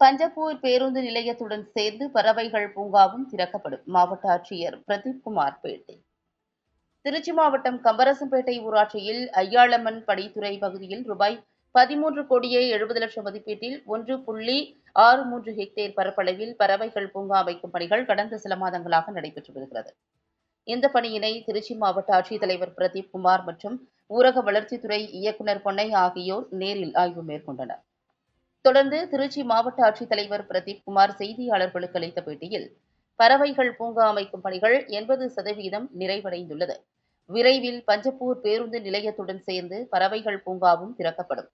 பஞ்சப்பூர் பேருந்து நிலையத்துடன் சேர்ந்து பறவைகள் பூங்காவும் திறக்கப்படும். மாவட்ட ஆட்சியர் பிரதீப் குமார் பேட்டி. திருச்சி மாவட்டம் கம்பரசம்பேட்டை ஊராட்சியில் ஐயாளம்மன் படித்துறை பகுதியில் ரூபாய் பதிமூன்று கோடியே எழுபது லட்சம் மதிப்பீட்டில் ஒன்று புள்ளி ஆறு மூன்று ஹெக்டேர் பரப்பளவில் பறவைகள் பூங்கா அமைக்கும் பணிகள் கடந்த சில மாதங்களாக நடைபெற்று வருகிறது. இந்த பணியினை திருச்சி மாவட்ட ஆட்சித்தலைவர் பிரதீப் குமார் மற்றும் ஊரக வளர்ச்சித்துறை இயக்குநர் பொன்னை ஆகியோர் நேரில் ஆய்வு மேற்கொண்டனர். தொடர்ந்து திருச்சி மாவட்ட ஆட்சித்தலைவர் பிரதீப் குமார் செய்தியாளர்களுக்கு அளித்த பேட்டியில் பறவைகள் பூங்கா அமைக்கும் பணிகள் எண்பது சதவீதம் நிறைவடைந்துள்ளது. விரைவில் பஞ்சப்பூர் பேருந்து நிலையத்துடன் சேர்ந்து பறவைகள் பூங்காவும் திறக்கப்படும்.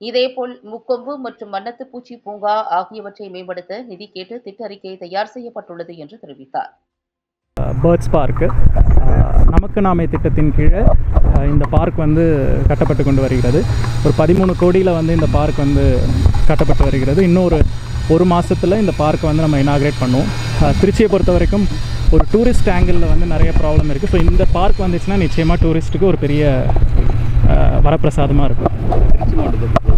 இதேபோல் முக்கொம்பு மற்றும் வண்ணத்து பூச்சி பூங்கா ஆகியவற்றை மேம்படுத்த நிதி கேட்டு திட்ட அறிக்கை தயார் செய்யப்பட்டுள்ளது என்று தெரிவித்தார். பேர்ட்ஸ் பார்க்கு நமக்கு நாமே திட்டத்தின் கீழே இந்த பார்க் வந்து கட்டப்பட்டு கொண்டு வருகிறது. ஒரு பதிமூணு கோடியில் வந்து இந்த பார்க் வந்து கட்டப்பட்டு வருகிறது. இன்னொரு ஒரு மாதத்தில் இந்த பார்க்கை வந்து நம்ம இனாக்ரேட் பண்ணுவோம். திருச்சியை பொறுத்த வரைக்கும் ஒரு டூரிஸ்ட் ஆங்கிளில் வந்து நிறைய ப்ராப்ளம் இருக்குது ஸோ இந்த பார்க் வந்துச்சுன்னா நிச்சயமாக டூரிஸ்ட்டுக்கு ஒரு பெரிய வரப்பிரசாதமாக இருக்கும். திருச்சி மாவட்டத்தை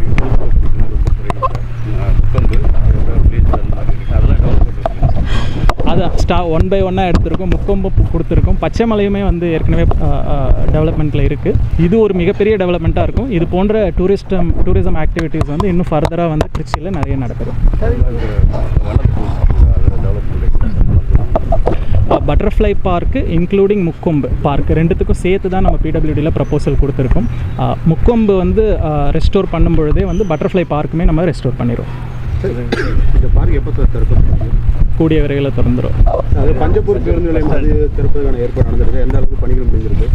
அது ஸ்டா ஒன் பை ஒன்னாக எடுத்திருக்கோம் முக்கொம்பு கொடுத்துருக்கோம். பச்சை மலையுமே வந்து ஏற்கனவே டெவலப்மெண்ட்டில் இருக்குது இது ஒரு மிகப்பெரிய டெவலப்மெண்ட்டாக இருக்கும். இது போன்ற டூரிஸ்டம் டூரிசம் ஆக்டிவிட்டீஸ் வந்து இன்னும் ஃபர்தராக வந்து திருச்சியில் நிறைய நடக்குது. Butterfly park including Mukkombu park ரெண்டுத்துக்கும் சேர்த்து தான் நம்ம பிடபிள்யூடியில் ப்ரப்போசல் கொடுத்துருக்கோம். முக்கொம்பு வந்து ரெஸ்டோர் பண்ணும் பொழுதே வந்து பட்டர்ஃப்ளை பார்க்குமே நம்ம ரெஸ்டோர் பண்ணிடுவோம் இந்த பார்க் எப்போ திறக்கப்படுது கூடிய விரைவில் திறந்துடும் அது பஞ்சப்பூர் பேருந்து நிலையம் அது திறப்பதற்கான ஏற்பாடு நடந்திருக்கு. எந்த அளவுக்கு பணிகள் முடிஞ்சிருக்கு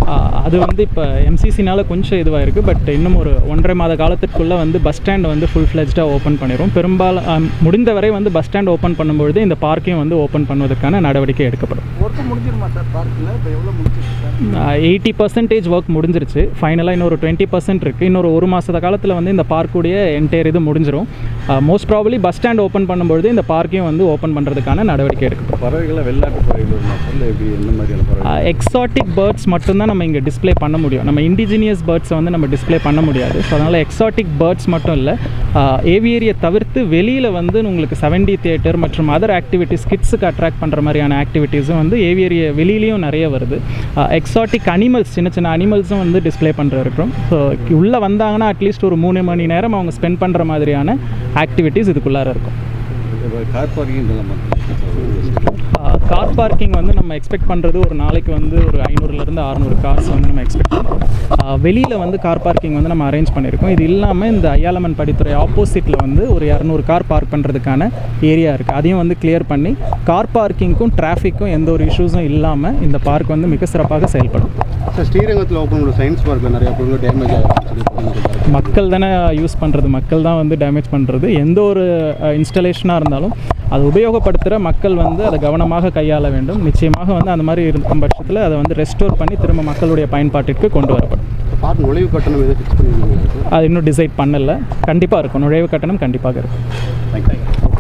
அது வந்து இப்போ எம்சிசினால கொஞ்சம் இதுவாக இருக்குது பட் இன்னும் ஒரு ஒன்றரை மாத காலத்திற்குள்ளே வந்து பஸ் ஸ்டாண்ட் வந்து ஃபுல் ஃப்ளெஜ்டாக ஓப்பன் பண்ணிடும் பெரும்பாலும் முடிந்தவரை வந்து பஸ் ஸ்டாண்ட் ஓப்பன் பண்ணும்பொழுது இந்த பார்க்கையும் வந்து ஓப்பன் பண்ணுவதற்கான நடவடிக்கை எடுக்கப்படும். எயிட்டி பர்சன்டேஜ் ஒர்க் முடிஞ்சிருச்சு. ஃபைனலாக இன்னொரு டுவெண்ட்டி பர்சன்ட் இருக்குது இன்னொரு ஒரு மாத காலத்தில் வந்து இந்த பார்க்குடைய என்டையர் இது முடிஞ்சிடும் most probably bus stand open பண்ணும்பொழுது இந்த பார்க்கையும் வந்து ஓப்பன் பண்ணுறதுக்கான நடவடிக்கை எடுக்கப்படும். பறவைகளை வெளிநாட்டு பறவைகள் எக்ஸாட்டிக் பேர்ட்ஸ் மட்டும்தான் நம்ம இங்கே டிஸ்ப்ளே பண்ண முடியும். நம்ம இண்டிஜினியஸ் பேர்ட்ஸை வந்து நம்ம டிஸ்ப்ளே பண்ண முடியாது. ஸோ அதனால் எக்ஸாட்டிக் பேர்ட்ஸ் மட்டும் இல்லை ஏவியரியை தவிர்த்து வெளியில் வந்து உங்களுக்கு செவன்டி தியேட்டர் மற்றும் அதர் ஆக்டிவிட்டீஸ் கிட்ஸுக்கு அட்ராக்ட் பண்ணுற மாதிரியான ஆக்டிவிட்டீஸும் வந்து ஏவியரிய வெளியிலையும் நிறைய வருது. எக்ஸாட்டிக் அனிமல்ஸ் சின்ன சின்ன அனிமல்ஸும் வந்து டிஸ்ப்ளே பண்ணுற இருக்கிறோம். ஸோ உள்ளே வந்தாங்கன்னா அட்லீஸ்ட் ஒரு மூணு மணி நேரம் அவங்க ஸ்பெண்ட் பண்ணுற மாதிரியான ஆக்டிவிட்டீஸ் இதுக்குள்ளார இருக்கும். கார் பார்க்கிங் இதெல்லாம் கார் பார்க்கிங் வந்து நம்ம எக்ஸ்பெக்ட் பண்ணுறது ஒரு நாளைக்கு வந்து ஒரு ஐநூறுலேருந்து அறநூறு கார்ஸ் வந்து நம்ம எக்ஸ்பெக்ட் பண்ணுறோம் வெளியில் வந்து கார் பார்க்கிங் வந்து நம்ம அரேஞ்ச் பண்ணியிருக்கோம். இது இல்லாமல் இந்த ஐயாலம்மன் படித்துறை ஆப்போசிட்டில் வந்து ஒரு இரநூறு கார் பார்க் பண்ணுறதுக்கான ஏரியா இருக்குது அதையும் வந்து கிளியர் பண்ணி கார் பார்க்கிங்க்கும் டிராஃபிக்கும் எந்த ஒரு இஷ்யூஸும் இல்லாமல் இந்த பார்க் வந்து மிக சிறப்பாக செயல்படும். சார் ஸ்ரீரங்கத்தில் ஓப்பன் பண்ண சயின்ஸ் பார்க்கில் நிறைய பொருள் டேமேஜ் ஆகிருக்கு மக்கள் தானே யூஸ் பண்ணுறது மக்கள் தான் வந்து டேமேஜ் பண்ணுறது எந்த ஒரு இன்ஸ்டலேஷனாக இருந்தாலும் அதை உபயோகப்படுத்துகிற மக்கள் வந்து அதை கவனமாக கையாள வேண்டும். நிச்சயமாக வந்து அந்த மாதிரி இருக்கும் பட்சத்தில் அதை வந்து ரெஸ்டோர் பண்ணி திரும்ப மக்களுடைய பயன்பாட்டிற்கு கொண்டு வரப்படும். பார்க் நுழைவு கட்டணம் எதுவும் ஃபிக்ஸ் அது இன்னும் டிசைட் பண்ணலை. கண்டிப்பாக இருக்கும். நுழைவு கட்டணம் கண்டிப்பாக இருக்கும். தேங்க்யூ